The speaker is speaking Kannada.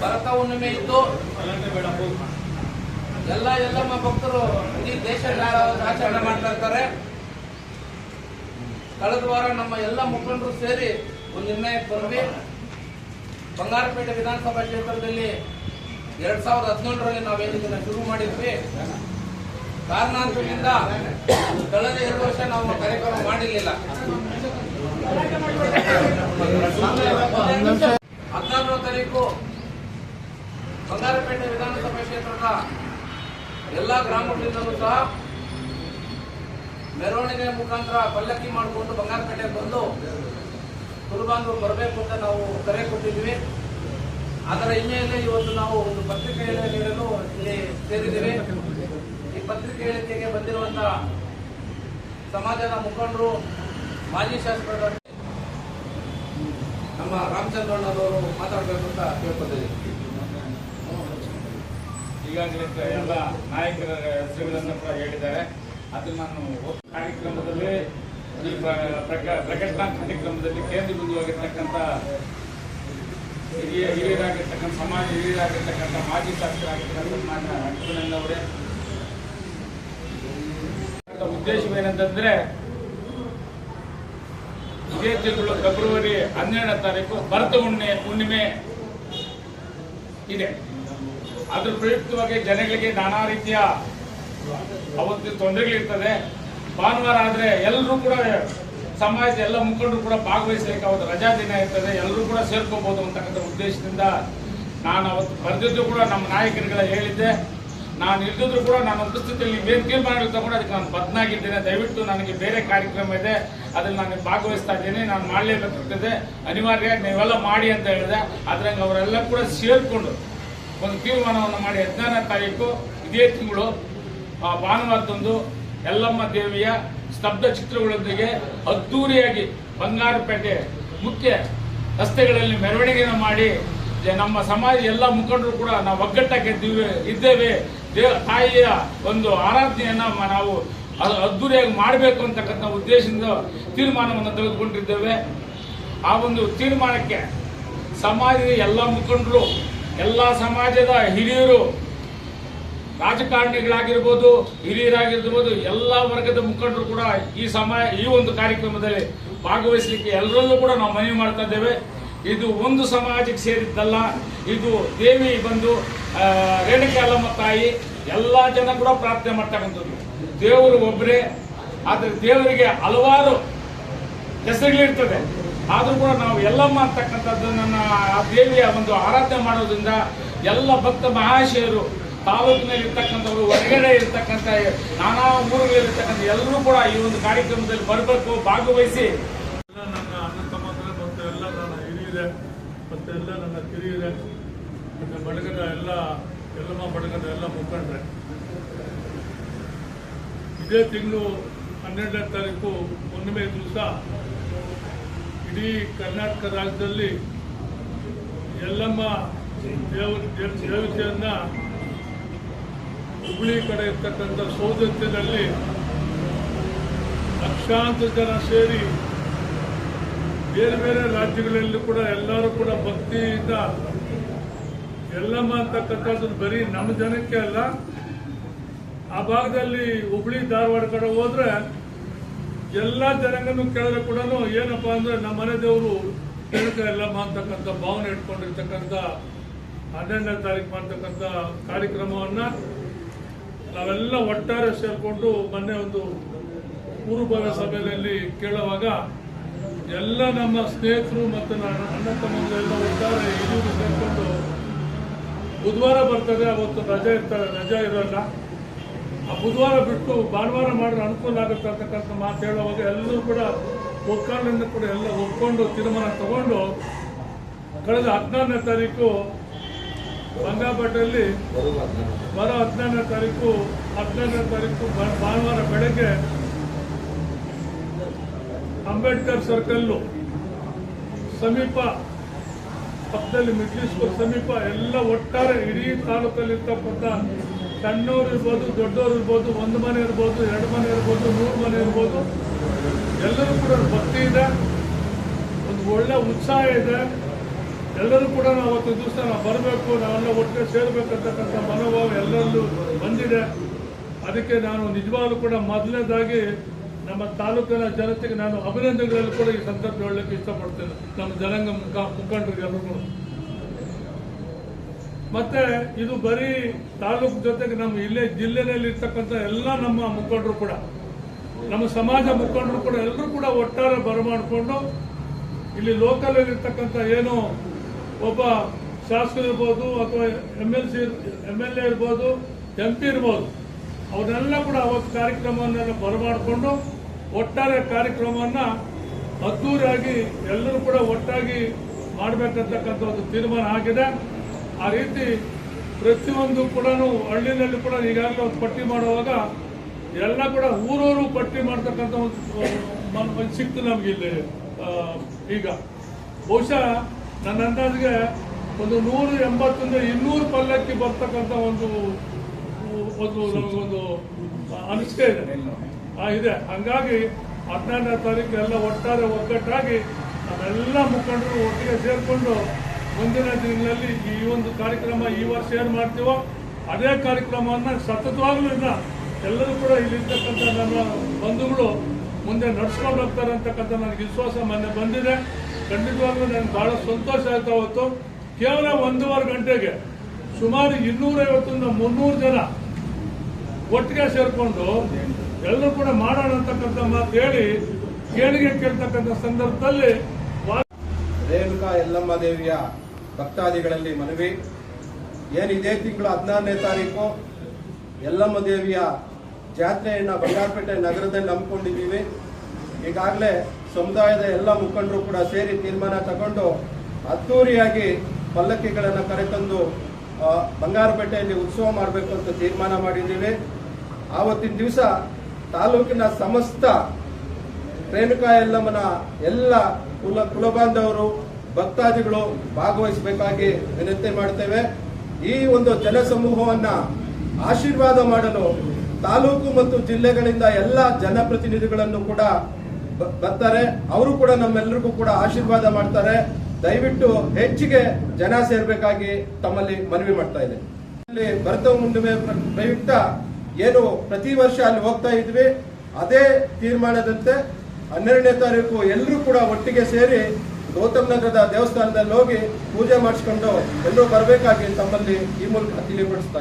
ಭರತ ಹುಣ್ಣಿಮೆ ಇದ್ದು ಎಲ್ಲ ಎಲ್ಲಮ್ಮ ಭಕ್ತರು ಇಡೀ ದೇಶ ಆಚರಣೆ ಮಾಡ್ತಾ ಇರ್ತಾರೆ. ಕಳೆದ ವಾರ ನಮ್ಮ ಎಲ್ಲ ಮುಖಂಡರು ಸೇರಿ ಒಂದು ಬಂದ್ವಿ ಬಂಗಾರಪೇಟೆ ವಿಧಾನಸಭಾ ಕ್ಷೇತ್ರದಲ್ಲಿ ಎರಡ್ ಸಾವಿರದ ಹದಿನೇಳರಲ್ಲಿ ನಾವೇನು ಶುರು ಮಾಡಿದ್ವಿ. ಕಾರಣಾಂತರದಿಂದ ಕಳೆದ ಎರಡು ವರ್ಷ ನಾವು ಕಾರ್ಯಕ್ರಮ ಮಾಡಿರ್ಲಿಲ್ಲ ಹದಿನಾರನೇ ತಾರೀಕು ಬಂಗಾರಪೇಟೆ ವಿಧಾನಸಭಾ ಕ್ಷೇತ್ರದ ಎಲ್ಲ ಗ್ರಾಮಗಳಿಂದಲೂ ಸಹ ಮೆರವಣಿಗೆ ಮುಖಾಂತರ ಪಲ್ಲಕ್ಕಿ ಮಾಡಿಕೊಂಡು ಬಂಗಾರಪೇಟೆಗೆ ಬಂದು ಕುರುಬಾಂಧವರು ಬರಬೇಕು ಅಂತ ನಾವು ಕರೆ ಕೊಟ್ಟಿದ್ದೀವಿ. ಅದರ ಹಿನ್ನೆಲೆಯಲ್ಲಿ ಇವತ್ತು ನಾವು ಒಂದು ಪತ್ರಿಕೆಯನ್ನು ನೀಡಲು ಇಲ್ಲಿ ಸೇರಿದ್ದೀವಿ. ಈ ಪತ್ರಿಕೆ ಹೇಳಿಕೆಗೆ ಬಂದಿರುವಂತಹ ಸಮಾಜದ ಮುಖಂಡರು, ಮಾಜಿ ಶಾಸಕರ, ನಮ್ಮ ರಾಮಚಂದ್ರಣ್ಣನವರು ಮಾತಾಡಬೇಕು ಅಂತ ಕೇಳ್ಕೊತಿದ್ದೀವಿ ಈಗಾಗಲೇ ಎಲ್ಲ ನಾಯಕರ ಹೆಸರುಗಳನ್ನು ಕೂಡ ಹೇಳಿದ್ದಾರೆ. ಅದು ನಾನು ಕಾರ್ಯಕ್ರಮದಲ್ಲಿ, ಈ ಪ್ರ- ಪ್ರಕ- ಪ್ರಕಟಣಾ ಕಾರ್ಯಕ್ರಮದಲ್ಲಿ ಕೇಂದ್ರ ಬಿಂದುವಾಗಿರ್ತಕ್ಕಂಥ ಹಿರಿಯ, ಹಿರಿಯರಾಗಿರ್ತಕ್ಕಂಥ, ಸಮಾಜ ಹಿರಿಯರಾಗಿರ್ತಕ್ಕಂಥ ಮಾಜಿ ಶಾಸಕರಾಗಿರ್ತಕ್ಕಂಥ ಮಾನ್ಯ ಅವರೇ. ಉದ್ದೇಶವೇನೆಂತಂದ್ರೆ, ಇದೇ ತಿಂಗಳು ಫೆಬ್ರವರಿ ಹನ್ನೆರಡನೇ ತಾರೀಕು ಭರತ ಹುಣ್ಣಿಮೆ ಹುಣ್ಣಿಮೆ ಇದೆ. ಅದ್ರ ಪ್ರಯುಕ್ತವಾಗಿ ಜನಗಳಿಗೆ ನಾನಾ ರೀತಿಯ ಅವತ್ತು ತೊಂದರೆಗಳಿರ್ತದೆ. ಭಾನುವಾರ ಆದ್ರೆ ಎಲ್ಲರೂ ಕೂಡ ಸಮಾಜದ ಎಲ್ಲ ಮುಖಂಡರು ಕೂಡ ಭಾಗವಹಿಸಲಿಕ್ಕೆ ಅವತ್ತು ರಜಾ ದಿನ ಇರ್ತದೆ. ಎಲ್ಲರೂ ಕೂಡ ಸೇರ್ಕೋಬಹುದು ಅಂತಕ್ಕಂಥ ಉದ್ದೇಶದಿಂದ ನಾನು ಅವತ್ತು ಬರೆದಿದ್ದು ಕೂಡ ನಮ್ಮ ನಾಯಕರುಗಳ ಹೇಳಿದ್ದೆ. ನಾನು ಇಲ್ದಿದ್ರು ಕೂಡ ನಾನು ಉಪಸ್ಥಿತಿಯಲ್ಲಿ ಏನು ತೀರ್ಮಾನಗಳು ತಗೊಂಡು ಅದಕ್ಕೆ ನಾನು ಬದ್ನಾಗಿದ್ದೇನೆ. ದಯವಿಟ್ಟು ನನಗೆ ಬೇರೆ ಕಾರ್ಯಕ್ರಮ ಇದೆ. ಅದನ್ನು ನಾನು ಭಾಗವಹಿಸ್ತಾ ಇದ್ದೇನೆ. ನಾನು ಮಾಡಲೇಬೇಕಾಗ್ತದೆ ಅನಿವಾರ್ಯ ನೀವೆಲ್ಲ ಮಾಡಿ ಅಂತ ಹೇಳಿದೆ. ಅದ್ರಂಗೆ ಅವರೆಲ್ಲ ಕೂಡ ಸೇರ್ಕೊಂಡು ಒಂದು ತೀರ್ಮಾನವನ್ನು ಮಾಡಿ ಹದಿನಾರನೇ ತಾರೀಕು ಇದೇ ತಿಂಗಳು ಆ ಭಾನುವಾರದಂದು ಯಲ್ಲಮ್ಮ ದೇವಿಯ ಸ್ತಬ್ಧ ಚಿತ್ರಗಳೊಂದಿಗೆ ಅದ್ದೂರಿಯಾಗಿ ಬಂಗಾರಪೇಟೆ ಮುಖ್ಯ ರಸ್ತೆಗಳಲ್ಲಿ ಮೆರವಣಿಗೆಯನ್ನು ಮಾಡಿ ನಮ್ಮ ಸಮಾಜ ಎಲ್ಲ ಮುಖಂಡರು ಕೂಡ ನಾವು ಒಗ್ಗಟ್ಟಕ್ಕೆ ಇದ್ದೀವಿ ದೇವ, ತಾಯಿಯ ಒಂದು ಆರಾಧನೆಯನ್ನು ನಾವು ಅದ್ದೂರಿಯಾಗಿ ಮಾಡಬೇಕು ಅಂತಕ್ಕಂಥ ಉದ್ದೇಶದಿಂದ ತೀರ್ಮಾನವನ್ನು ತೆಗೆದುಕೊಂಡಿದ್ದೇವೆ. ಆ ಒಂದು ತೀರ್ಮಾನಕ್ಕೆ ಸಮಾಜದ ಎಲ್ಲ ಮುಖಂಡರು ಎಲ್ಲ ಸಮಾಜದ ಹಿರಿಯರು, ರಾಜಕಾರಣಿಗಳಾಗಿರ್ಬೋದು, ಹಿರಿಯರಾಗಿರ್ಬೋದು, ಎಲ್ಲ ವರ್ಗದ ಮುಖಂಡರು ಕೂಡ ಈ ಸಮಯ, ಈ ಒಂದು ಕಾರ್ಯಕ್ರಮದಲ್ಲಿ ಭಾಗವಹಿಸಲಿಕ್ಕೆ ಎಲ್ಲರಲ್ಲೂ ಕೂಡ ನಾವು ಮನವಿ ಮಾಡ್ತಾ ಇದ್ದೇವೆ. ಇದು ಒಂದು ಸಮಾಜಕ್ಕೆ ಸೇರಿದ್ದಲ್ಲ, ಇದು ದೇವಿ ಬಂದು ರೇಣುಕಾಲಮ್ಮ ತಾಯಿ, ಎಲ್ಲ ಜನ ಕೂಡ ಪ್ರಾರ್ಥನೆ ಮಾಡ್ತಕ್ಕಂಥದ್ದು ದೇವರು ಒಬ್ಬರೇ, ಆದರೆ ದೇವರಿಗೆ ಹಲವಾರು ಹೆಸರುಗಳಿರ್ತದೆ. ಆದ್ರೂ ಕೂಡ ನಾವು ಎಲ್ಲಮ್ಮ ಅಂತಕ್ಕಂಥದ್ದನ್ನ ಆ ದೇವಿಯ ಒಂದು ಆರಾಧನೆ ಮಾಡೋದ್ರಿಂದ ಎಲ್ಲ ಭಕ್ತ ಮಹಾಶಯರು ತಾಲೂಕಿನಲ್ಲಿ ಇರ್ತಕ್ಕಂಥವ್ರು ಹೊರಗಡೆ ಇರ್ತಕ್ಕಂಥ ನಾನಾ ಊರುಗಳಿರ್ತಕ್ಕಂಥ ಎಲ್ಲರೂ ಕೂಡ ಈ ಒಂದು ಕಾರ್ಯಕ್ರಮದಲ್ಲಿ ಬರಬೇಕು, ಭಾಗವಹಿಸಿ. ಎಲ್ಲ ನನ್ನ ಅಣ್ಣ ತಮ್ಮಂದ್ರೆ ಮತ್ತು ಎಲ್ಲ ನನ್ನ ಹಿರಿಯರೆ ಮತ್ತು ಎಲ್ಲ ನನ್ನ ಕಿರಿಯರೆ ಮತ್ತು ಬಡಗದ ಎಲ್ಲ ಎಲ್ಲಮ್ಮ ಬಡಗದ ಎಲ್ಲ ಮುಖಂಡ್ರೆ. ಇದೇ ತಿಂಗಳು ಹನ್ನೆರಡನೇ ತಾರೀಕು ಹುಣ್ಣಿಮೆ ದಿವಸ ಇಡೀ ಕರ್ನಾಟಕ ರಾಜ್ಯದಲ್ಲಿ ಎಲ್ಲಮ್ಮ ದೇವ ದೇವ- ದೇವತೆಯನ್ನ ಹುಬ್ಳಿ ಕಡೆ ಇರ್ತಕ್ಕಂಥ ಸೌದತ್ಯದಲ್ಲಿ ಲಕ್ಷಾಂತರ ಜನ ಸೇರಿ ಬೇರೆ ಬೇರೆ ರಾಜ್ಯಗಳಲ್ಲಿ ಕೂಡ ಎಲ್ಲರೂ ಕೂಡ ಭಕ್ತಿಯಿಂದ ಎಲ್ಲಮ್ಮ ಅಂತಕ್ಕಂಥದ್ದು ಬರೀ ನಮ್ಮ ಜನಕ್ಕೆ ಅಲ್ಲ, ಆ ಭಾಗದಲ್ಲಿ ಹುಬ್ಬಳ್ಳಿ ಧಾರವಾಡ ಕಡೆ ಹೋದ್ರೆ ಎಲ್ಲ ಜನಾಂಗನೂ ಕೇಳಿದ್ರೆ ಕೂಡ ಏನಪ್ಪಾ ಅಂದ್ರೆ ನಮ್ಮ ಮನೆ ದೇವರು ಹೇಳ್ತಾ ಎಲ್ಲಮ್ಮ ಅಂತಕ್ಕಂಥ ಭಾವನೆ ಇಟ್ಕೊಂಡಿರ್ತಕ್ಕಂಥ ಹನ್ನೆರಡನೇ ತಾರೀಕು ಮಾಡ್ತಕ್ಕಂಥ ಕಾರ್ಯಕ್ರಮವನ್ನ ನಾವೆಲ್ಲ ಒಟ್ಟಾರೆ ಸೇರ್ಕೊಂಡು ಮೊನ್ನೆ ಒಂದು ಪೂರ್ವಭಾವಿ ಸಭೆಯಲ್ಲಿ ಕೇಳುವಾಗ ಎಲ್ಲ ನಮ್ಮ ಸ್ನೇಹಿತರು ಮತ್ತು ನನ್ನ ಅಣ್ಣ ತಮ್ಮಂದಿರೆಲ್ಲ ಒಟ್ಟಾರೆ ಇಲ್ಲಿ ಸೇರ್ಕೊಂಡು ಬುಧವಾರ ಬರ್ತದೆ, ಅವತ್ತು ರಜೆ ಇರ್ತಾರೆ, ರಜೆ ಇರೋಲ್ಲ. ಬುಧವಾರ ಬಿಟ್ಟು ಭಾನುವಾರ ಮಾಡಿದ್ರೆ ಅನುಕೂಲ ಆಗುತ್ತೆ ಅಂತಕ್ಕಂಥ ಮಾತು ಹೇಳುವಾಗ ಎಲ್ಲರೂ ಕೂಡ ಒಕ್ಕಾಲಿನಿಂದ ಕೂಡ ಎಲ್ಲ ಒಪ್ಕೊಂಡು ತೀರ್ಮಾನ ತಗೊಂಡು ಕಳೆದ ಹದಿನಾರನೇ ತಾರೀಕು ಬಂಗಾಪಟ್ಟಲ್ಲಿ ಬರೋ ಹದಿನಾರನೇ ತಾರೀಕು ಹದಿನಾರನೇ ತಾರೀಕು ಭಾನುವಾರ ಬೆಳಗ್ಗೆ ಅಂಬೇಡ್ಕರ್ ಸರ್ಕಲ್ಲು ಸಮೀಪ ಪಕ್ಕದಲ್ಲಿ ಮಿಡ್ಲಿ ಸ್ಕೂಲ್ ಸಮೀಪ ಎಲ್ಲ ಒಟ್ಟಾರೆ ಇಡೀ ತಾಲೂಕಲ್ಲಿ ಇರ್ತಕ್ಕಂಥ ಸಣ್ಣವ್ರು ಇರ್ಬೋದು ದೊಡ್ಡವ್ರು ಇರ್ಬೋದು, ಒಂದು ಮನೆ ಇರ್ಬೋದು, ಎರಡು ಮನೆ ಇರ್ಬೋದು, ಮೂರು ಮನೆ ಇರ್ಬೋದು, ಎಲ್ಲರೂ ಕೂಡ ಭಕ್ತಿ ಇದೆ, ಒಂದು ಒಳ್ಳೆ ಉತ್ಸಾಹ ಇದೆ. ಎಲ್ಲರೂ ಕೂಡ ನಾವು ಅವತ್ತು ದಿವಸ ನಾವು ಬರಬೇಕು, ನಾವೆಲ್ಲ ಒಟ್ಟಿಗೆ ಸೇರಬೇಕಂತಕ್ಕಂಥ ಮನೋಭಾವ ಎಲ್ಲರಲ್ಲೂ ಬಂದಿದೆ. ಅದಕ್ಕೆ ನಾನು ನಿಜವಾಗ್ಲೂ ಕೂಡ ಮೊದಲನೇದಾಗಿ ನಮ್ಮ ತಾಲೂಕಿನ ಜನತೆಗೆ ನಾನು ಅಭಿನಂದನೆಗಳಲ್ಲಿ ಕೂಡ ಈ ಸಂದರ್ಭ ಹೇಳಲಿಕ್ಕೆ ಇಷ್ಟಪಡ್ತೇನೆ. ನಮ್ಮ ಜನಾಂಗ ಮುಖ ಮುಖಂಡರಿಗೆಲ್ಲರಿಗೂ ಮತ್ತೆ ಇದು ಬರೀ ತಾಲೂಕು ಜೊತೆಗೆ ನಮ್ಮ ಇಲ್ಲೇ ಜಿಲ್ಲೆನಲ್ಲಿ ಇರ್ತಕ್ಕಂಥ ಎಲ್ಲ ನಮ್ಮ ಮುಖಂಡರು ಕೂಡ, ನಮ್ಮ ಸಮಾಜ ಮುಖಂಡರು ಕೂಡ ಎಲ್ಲರೂ ಕೂಡ ಒಟ್ಟಾರೆ ಬರಮಾಡಿಕೊಂಡು ಇಲ್ಲಿ ಲೋಕಲ್ ಇರ್ತಕ್ಕಂಥ ಏನು ಒಬ್ಬ ಶಾಸಕ ಇರ್ಬೋದು ಅಥವಾ M L C M L A ಇರ್ಬೋದು ಎಂ ಪಿ ಇರ್ಬೋದು ಅವನ್ನೆಲ್ಲ ಕೂಡ ಅವತ್ತು ಕಾರ್ಯಕ್ರಮವನ್ನೆಲ್ಲ ಬರಮಾಡಿಕೊಂಡು ಒಟ್ಟಾರೆ ಕಾರ್ಯಕ್ರಮವನ್ನ ಅದ್ದೂರಿಯಾಗಿ ಎಲ್ಲರೂ ಕೂಡ ಒಟ್ಟಾಗಿ ಮಾಡಬೇಕಂತಕ್ಕಂಥ ಒಂದು ತೀರ್ಮಾನ ಆಗಿದೆ. ಆ ರೀತಿ ಪ್ರತಿಯೊಂದು ಕೂಡ ಹಳ್ಳಿನಲ್ಲಿ ಕೂಡ ಈಗಾಗಲೇ ಒಂದು ಪಟ್ಟಿ ಮಾಡುವಾಗ ಎಲ್ಲ ಕೂಡ ಊರೂರು ಪಟ್ಟಿ ಮಾಡ್ತಕ್ಕಂಥ ಒಂದು ಮನ ಸಿಕ್ತು ನಮಗಿಲ್ಲಿ ಈಗ. ಬಹುಶಃ ನನ್ನ ಅಂದಾಜಿಗೆ ಒಂದು ನೂರ ಎಂಬತ್ತರಿಂದ ಇನ್ನೂರು ಪಲ್ಲಕ್ಕಿ ಬರ್ತಕ್ಕಂಥ ಒಂದು ಒಂದು ನಮಗೊಂದು ಅನಿಸಿಕೆ ಇದೆ. ಇದೆ. ಹಂಗಾಗಿ ಹದಿನಾರನೇ ತಾರೀಕು ಎಲ್ಲ ಒಟ್ಟಾರೆ ಒಗ್ಗಟ್ಟಾಗಿ ನಾವೆಲ್ಲ ಮುಖಂಡರು ಒಟ್ಟಿಗೆ ಸೇರಿಕೊಂಡು ಮುಂದಿನ ದಿನಗಳಲ್ಲಿ ಈ ಒಂದು ಕಾರ್ಯಕ್ರಮ ಈ ವರ್ಷ ಏನು ಮಾಡ್ತೀವೋ ಅದೇ ಕಾರ್ಯಕ್ರಮವನ್ನು ಸತತವಾಗಲೂ ಎಲ್ಲರೂ ಕೂಡ ಇಲ್ಲಿರ್ತಕ್ಕಂಥ ನನ್ನ ಬಂಧುಗಳು ಮುಂದೆ ನಡ್ಸ್ಕೊಂಡು ಹೋಗ್ತಾರೆ ಅಂತಕ್ಕಂಥ ನನಗೆ ವಿಶ್ವಾಸ ಮೊನ್ನೆ ಬಂದಿದೆ. ಖಂಡಿತವಾಗ್ಲೂ ನನಗೆ ಭಾಳ ಸಂತೋಷ ಆಗ್ತಾ ಅವತ್ತು. ಕೇವಲ ಒಂದೂವರೆ ಗಂಟೆಗೆ ಸುಮಾರು ಇನ್ನೂರೈವತ್ತರಿಂದ ಮುನ್ನೂರು ಜನ ಒಟ್ಟಿಗೆ ಸೇರಿಕೊಂಡು ಎಲ್ಲರೂ ಕೂಡ ಮಾಡೋಣ ಅಂತಕ್ಕಂಥ ಮಾತು ಹೇಳಿ ಕೇಳಿಗೆ ಕೇಳ್ತಕ್ಕಂಥ ಸಂದರ್ಭದಲ್ಲಿ ರೇಣುಕಾ ಯಲ್ಲಮ್ಮ ದೇವಿಯ ಭಕ್ತಾದಿಗಳಲ್ಲಿ ಮನವಿ. ಏನು ಇದೇ ತಿಂಗಳು ಹದಿನಾರನೇ ತಾರೀಕು? ಯಲ್ಲಮ್ಮ ದೇವಿಯ ಜಾತ್ರೆಯನ್ನು ಬಂಗಾರಪೇಟೆ ನಗರದಲ್ಲಿ ಹಮ್ಮಿಕೊಂಡಿದ್ದೀವಿ. ಈಗಾಗಲೇ ಸಮುದಾಯದ ಎಲ್ಲ ಮುಖಂಡರು ಕೂಡ ಸೇರಿ ತೀರ್ಮಾನ ತಗೊಂಡು ಅದ್ದೂರಿಯಾಗಿ ಪಲ್ಲಕ್ಕಿಗಳನ್ನು ಕರೆತಂದು ಬಂಗಾರಪೇಟೆಯಲ್ಲಿ ಉತ್ಸವ ಮಾಡಬೇಕು ಅಂತ ತೀರ್ಮಾನ ಮಾಡಿದ್ದೀವಿ. ಆವತ್ತಿನ ದಿವಸ ತಾಲೂಕಿನ ಸಮಸ್ತ ರೇಣುಕಾ ಯಲ್ಲಮ್ಮನ ಎಲ್ಲ ಕುಲ ಕುಲಬಾಂಧವರು ಭಕ್ತಾದಿಗಳು ಭಾಗವಹಿಸಬೇಕಾಗಿ ವಿನಂತಿ ಮಾಡ್ತೇವೆ. ಈ ಒಂದು ಜನಸಮೂಹವನ್ನ ಆಶೀರ್ವಾದ ಮಾಡಲು ತಾಲೂಕು ಮತ್ತು ಜಿಲ್ಲೆಗಳಿಂದ ಎಲ್ಲ ಜನಪ್ರತಿನಿಧಿಗಳನ್ನು ಕೂಡ ಬರ್ತಾರೆ. ಅವರು ಕೂಡ ನಮ್ಮೆಲ್ಲರಿಗೂ ಕೂಡ ಆಶೀರ್ವಾದ ಮಾಡ್ತಾರೆ. ದಯವಿಟ್ಟು ಹೆಚ್ಚಿಗೆ ಜನ ಸೇರ್ಬೇಕಾಗಿ ತಮ್ಮಲ್ಲಿ ಮನವಿ ಮಾಡ್ತಾ ಇದೆ ಇಲ್ಲಿ ಭರತ ಹುಣ್ಣಿಮೆ ಪ್ರ- ಪ್ರಯುಕ್ತ ಏನು ಪ್ರತಿ ವರ್ಷ ಅಲ್ಲಿ ಹೋಗ್ತಾ ಇದ್ವಿ. ಅದೇ ತೀರ್ಮಾನದಂತೆ ಹನ್ನೆರಡನೇ ತಾರೀಕು ಎಲ್ಲರೂ ಕೂಡ ಒಟ್ಟಿಗೆ ಸೇರಿ ಗೌತಮ್ ನಗರದ ದೇವಸ್ಥಾನದಲ್ಲಿ ಹೋಗಿ ಪೂಜೆ ಮಾಡಿಸ್ಕೊಂಡು ಎಲ್ಲರೂ ಬರಬೇಕಾಗಿ ತಮ್ಮಲ್ಲಿ ಈ ಮೂಲಕ ತಿಳಿಪಡಿಸ್ತಾ